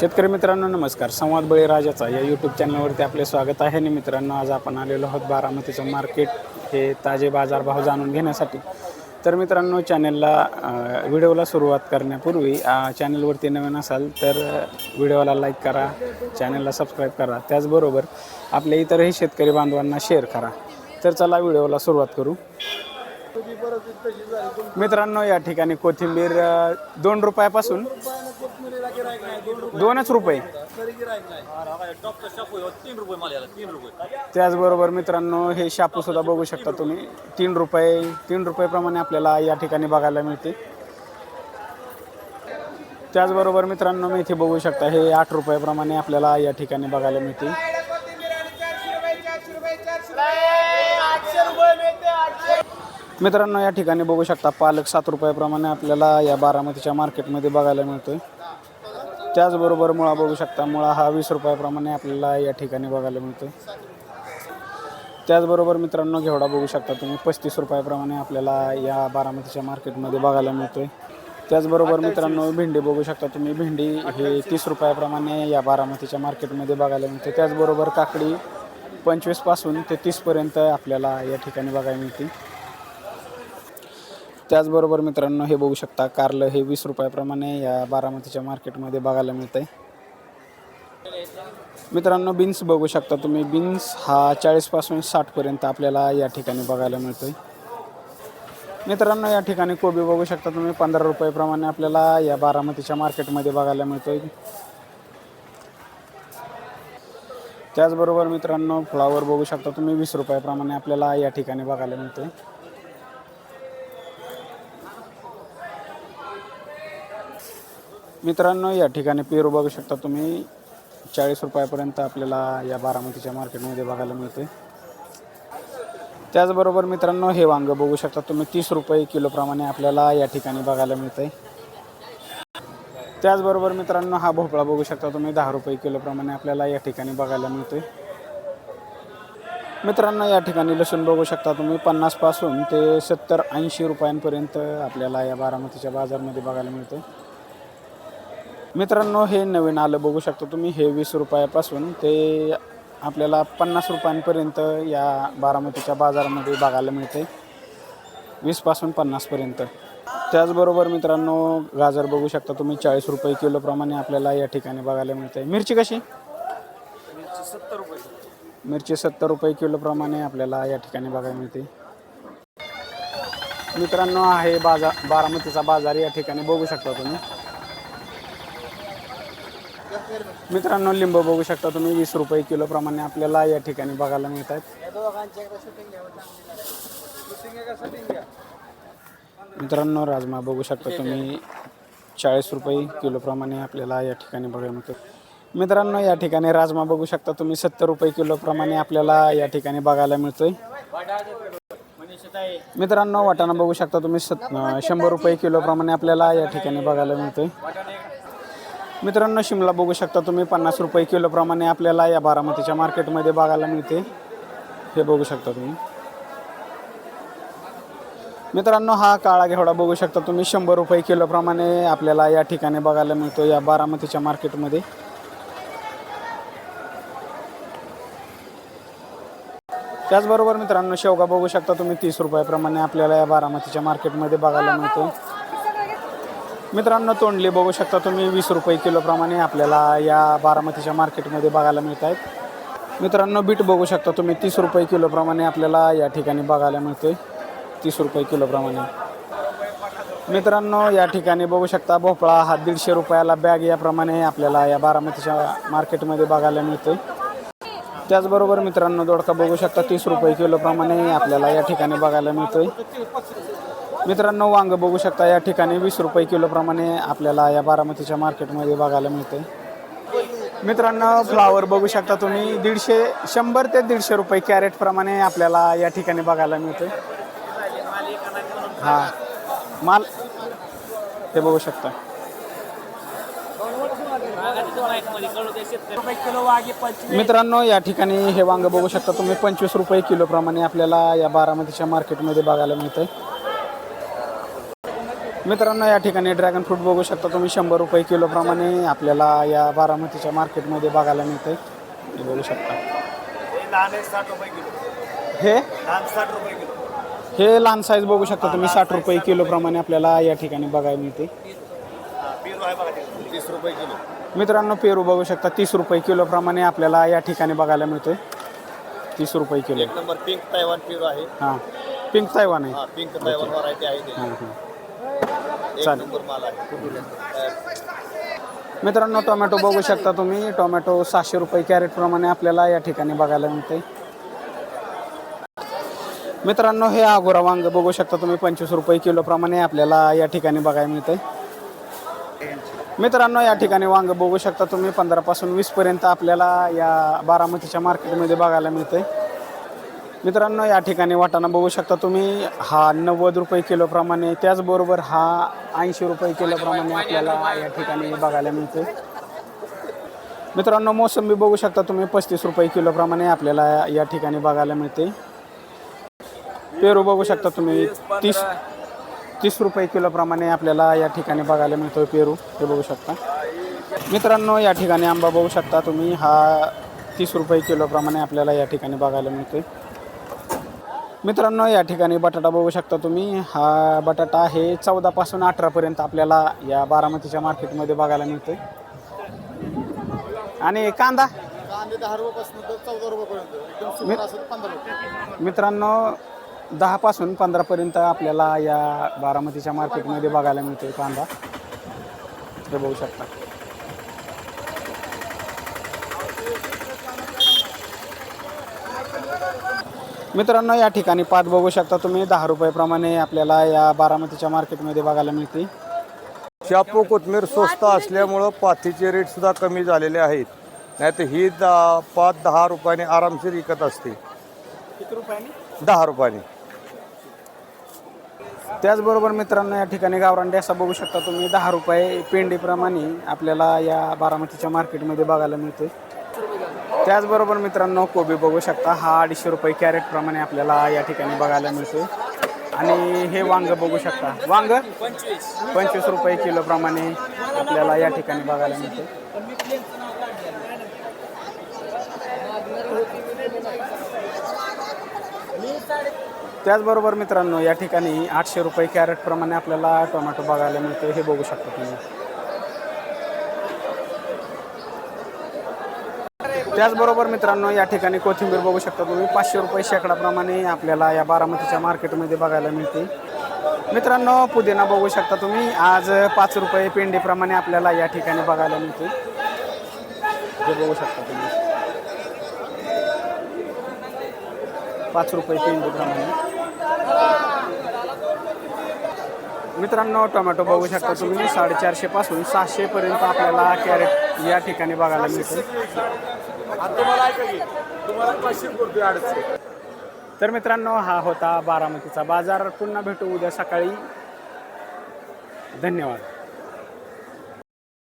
शेतकरी मित्रांनो नमस्कार. संवाद बळी राजाचा या यूट्यूब चॅनलवरती आपले स्वागत आहे. आणि मित्रांनो आज आपण आलेलो आहोत बारामतीचं मार्केट हे ताजे बाजारभाव जाणून घेण्यासाठी. तर मित्रांनो चॅनलला व्हिडिओला सुरुवात करण्यापूर्वी चॅनलवरती नवीन असाल तर व्हिडिओला लाईक करा चॅनलला सबस्क्राईब करा. त्याचबरोबर आपल्या इतरही शेतकरी बांधवांना शेअर करा. तर चला व्हिडिओला सुरुवात करू. मित्रांनो या ठिकाणी कोथिंबीर दोन रुपयापासून दोनच रुपये. त्याचबरोबर मित्रांनो हे शापू सुद्धा बघू शकता तुम्ही. तीन रुपये तीन रुपयेप्रमाणे आपल्याला या ठिकाणी बघायला मिळते त्याचबरोबर मित्रांनो मी इथे बघू शकता हे आठ रुपयाप्रमाणे आपल्याला या ठिकाणी बघायला मिळते मित्रांनो या ठिकाणी बघू शकता पालक सात रुपयाप्रमाणे आपल्याला या बारामतीच्या मार्केटमध्ये बघायला मिळतोय. त्याचबरोबर मुळा बघू शकता मुळा हा वीस रुपयाप्रमाणे आपल्याला या ठिकाणी बघायला मिळतोय. त्याचबरोबर मित्रांनो घेवडा बघू शकता तुम्ही पस्तीस रुपयाप्रमाणे आपल्याला या बारामतीच्या मार्केटमध्ये बघायला मिळतोय. त्याचबरोबर मित्रांनो भेंडी बघू शकता तुम्ही भेंडी हे तीस रुपयाप्रमाणे या बारामतीच्या मार्केटमध्ये बघायला मिळते त्याचबरोबर काकडी पंचवीसपासून ते तीसपर्यंत आपल्याला या ठिकाणी बघायला मिळते त्याचबरोबर मित्रांनो हे बघू शकता कारलं हे वीस रुपयाप्रमाणे या बारामतीच्या मार्केटमध्ये बघायला मिळतं आहे मित्रांनो बीन्स बघू शकता तुम्ही. बीन्स हा चाळीसपासून साठपर्यंत आपल्याला या ठिकाणी बघायला मिळतो आहे मित्रांनो या ठिकाणी कोबी बघू शकता तुम्ही. पंधरा रुपयाप्रमाणे आपल्याला या बारामतीच्या मार्केटमध्ये बघायला मिळतो आहे त्याचबरोबर मित्रांनो फ्लावर बघू शकता तुम्ही. वीस रुपयाप्रमाणे आपल्याला या ठिकाणी बघायला मिळतो आहे मित्रांनो या ठिकाणी पेरू बघू शकता तुम्ही. चाळीस रुपयापर्यंत आपल्याला या बारामतीच्या मार्केटमध्ये बघायला मिळते त्याचबरोबर मित्रांनो हे वांगं बघू शकता तुम्ही. तीस रुपये किलोप्रमाणे आपल्याला या ठिकाणी बघायला मिळते त्याचबरोबर मित्रांनो हा भोपळा बघू शकता तुम्ही. दहा रुपये किलोप्रमाणे आपल्याला या ठिकाणी बघायला मिळतोय. मित्रांनो या ठिकाणी लसूण बघू शकता तुम्ही. पन्नासपासून ते सत्तर ऐंशी रुपयांपर्यंत आपल्याला या बारामतीच्या बाजारमध्ये बघायला मिळते मित्रांनो हे नवीन आलं बघू शकता तुम्ही. हे वीस रुपयापासून ते आपल्याला पन्नास रुपयांपर्यंत या बारामतीच्या बाजारामध्ये बघायला मिळते. वीसपासून पन्नासपर्यंत त्याचबरोबर मित्रांनो गाजर बघू शकता तुम्ही. चाळीस रुपये किलोप्रमाणे आपल्याला या ठिकाणी बघायला मिळते. मिरची कशी? सत्तर रुपये मिरची सत्तर रुपये किलोप्रमाणे आपल्याला या ठिकाणी बघायला मिळते. मित्रांनो आहे बाजार बारामतीचा बाजार या ठिकाणी बघू शकता तुम्ही. मित्रांनो लिंबू बघू शकता तुम्ही. वीस रुपये किलोप्रमाणे आपल्याला या ठिकाणी बघायला मिळत आहेत मित्रांनो राजमा बघू शकता तुम्ही. चाळीस रुपये किलोप्रमाणे आपल्याला या ठिकाणी बघायला मिळतो. मित्रांनो या ठिकाणी राजमा बघू शकता तुम्ही. सत्तर रुपये किलोप्रमाणे आपल्याला या ठिकाणी बघायला मिळतोय. मित्रांनो वाटाणा बघू शकता तुम्ही. सत शंभर रुपये किलोप्रमाणे आपल्याला या ठिकाणी बघायला मिळतोय. मित्रांनो शिमला बघू शकता तुम्ही पन्नास रुपये किलोप्रमाणे आपल्याला या बारामतीच्या मार्केटमध्ये बघायला मिळते. हे बघू शकता तुम्ही. मित्रांनो हा काळा घेवडा बघू शकता तुम्ही. शंभर रुपये किलोप्रमाणे आपल्याला या ठिकाणी बघायला मिळतो या बारामतीच्या मार्केटमध्ये. त्याचबरोबर मित्रांनो शेवगा बघू शकता तुम्ही. तीस रुपयाप्रमाणे आपल्याला या बारामतीच्या मार्केटमध्ये बघायला मिळतो. मित्रांनो तोंडली बघू शकता तुम्ही वीस रुपये किलोप्रमाणे आपल्याला या बारामतीच्या मार्केटमध्ये बघायला मिळत आहेत मित्रांनो बीट बघू शकता तुम्ही तीस रुपये किलोप्रमाणे आपल्याला या ठिकाणी बघायला मिळते तीस रुपये किलोप्रमाणे मित्रांनो या ठिकाणी बघू शकता भोपळा हा दीडशे रुपयाला बॅग याप्रमाणे आपल्याला या बारामतीच्या मार्केटमध्ये बघायला मिळते त्याचबरोबर मित्रांनो दोडका बघू शकता तीस रुपये किलोप्रमाणे आपल्याला या ठिकाणी बघायला मिळतोय. मित्रांनो वांग बघू शकता या ठिकाणी वीस रुपये किलोप्रमाणे आपल्याला या बारामतीच्या मार्केटमध्ये बघायला मिळते. मित्रांनो फ्लावर बघू शकता तुम्ही. दीडशे शंभर ते दीडशे रुपये कॅरेट प्रमाणे आपल्याला या ठिकाणी बघायला मिळते. हां. माल हे बघू शकता. मित्रांनो या ठिकाणी हे वांग बघू शकता तुम्ही. पंचवीस रुपये किलोप्रमाणे आपल्याला या बारामतीच्या मार्केटमध्ये बघायला मिळतंय मित्रांनो या ठिकाणी ड्रॅगन फ्रूट बघू शकता तुम्ही. शंभर रुपये किलोप्रमाणे आपल्याला या बारामतीच्या मार्केटमध्ये बघायला मिळते हे बघू शकता. हे लहान साठ रुपये किलो. हे? लहान साईज बघू शकता तुम्ही. साठ रुपये किलोप्रमाणे आपल्याला या ठिकाणी बघायला मिळते पेरू आहे बघा तीस रुपये किलो. मित्रांनो पेरू बघू शकता. तीस रुपये किलोप्रमाणे आपल्याला या ठिकाणी बघायला मिळतोय. तीस रुपये किलो. नंबर पिंक तैवान पेरू आहे. हां. पिंक तायवान आहे. हा पिंक तैवान व्हरायटी आहे हां हां. चालेल. मित्रांनो टोमॅटो बघू शकता तुम्ही. टोमॅटो सहाशे रुपये कॅरेट प्रमाणे आपल्याला या ठिकाणी बघायला मिळते. मित्रांनो हे आगोरा वांग बघू शकता तुम्ही. पंचवीस रुपये किलो प्रमाणे आपल्याला या ठिकाणी बघायला मिळते मित्रांनो या ठिकाणी वांग बघू शकता तुम्ही. पंधरापासून वीसपर्यंत आपल्याला या बारामतीच्या मार्केटमध्ये बघायला मिळते मित्रांनो या ठिकाणी वाटाणा बघू शकता तुम्ही. हा नव्वद रुपये किलोप्रमाणे त्याचबरोबर हा ऐंशी रुपये किलोप्रमाणे आपल्याला या ठिकाणी बघायला मिळते मित्रांनो मोसंबी बघू शकता तुम्ही पस्तीस रुपये किलोप्रमाणे आपल्याला या ठिकाणी बघायला मिळते पेरू बघू शकता तुम्ही तीस तीस रुपये किलोप्रमाणे आपल्याला या ठिकाणी बघायला मिळतो पेरू हे बघू शकता. मित्रांनो या ठिकाणी आंबा बघू शकता तुम्ही हा तीस रुपये किलोप्रमाणे आपल्याला या ठिकाणी बघायला मिळतोय. मित्रांनो या ठिकाणी बटाटा बघू शकता तुम्ही. हा बटाटा आहे चौदापासून अठरापर्यंत आपल्याला या बारामतीच्या मार्केटमध्ये बघायला मिळतोय. आणि कांदा? मित्रांनो दहापासून पंधरापर्यंत आपल्याला या बारामतीच्या मार्केटमध्ये बघायला मिळतोय कांदा. हे बघू शकता. मित्रांनो या ठिकाणी पात बघू शकता तुम्ही. दहा रुपयाप्रमाणे आपल्याला या बारामतीच्या मार्केटमध्ये बघायला मिळते शापू कोथमीर स्वस्त असल्यामुळं पाथीचे रेट सुद्धा कमी झालेले आहेत. नाही तर ही दा पाच दहा रुपयाने आरामशीर विकत असते. किती रुपयाने? दहा रुपयाने. त्याचबरोबर मित्रांनो या ठिकाणी गावरान डॅसा बघू शकता तुम्ही. दहा रुपये पेंडीप्रमाणे आपल्याला या बारामतीच्या मार्केटमध्ये बघायला मिळते त्याचबरोबर मित्रांनो कोबी बघू शकता. हा अडीचशे रुपये कॅरेटप्रमाणे आपल्याला या ठिकाणी बघायला मिळते आणि हे वांग बघू शकता. वांग? पंचवीस रुपये किलोप्रमाणे आपल्याला या ठिकाणी बघायला मिळते त्याचबरोबर मित्रांनो या ठिकाणी आठशे रुपये कॅरेटप्रमाणे आपल्याला टोमॅटो बघायला मिळते हे बघू शकता तुम्ही. त्याचबरोबर मित्रांनो या ठिकाणी कोथिंबीर बघू शकता तुम्ही. पाचशे रुपये शेकडाप्रमाणे आपल्याला या बारामतीच्या मार्केटमध्ये बघायला मिळते. मित्रांनो पुदिना बघू शकता तुम्ही. आज पाच रुपये पेंडीप्रमाणे आपल्याला या ठिकाणी बघायला मिळते. हे बघू शकता तुम्ही. पाच रुपये पेंडीप्रमाणे. मित्रांनो टोमॅटो बघू शकता तुम्ही. साडेचारशे पासून सहाशे पर्यंत आपल्याला कॅरेट या ठिकाणी बघायला मिळते. तर मित्रांनो हा होता बारामतीचा बाजार. पुन्हा भेटू उद्या सकाळी. धन्यवाद.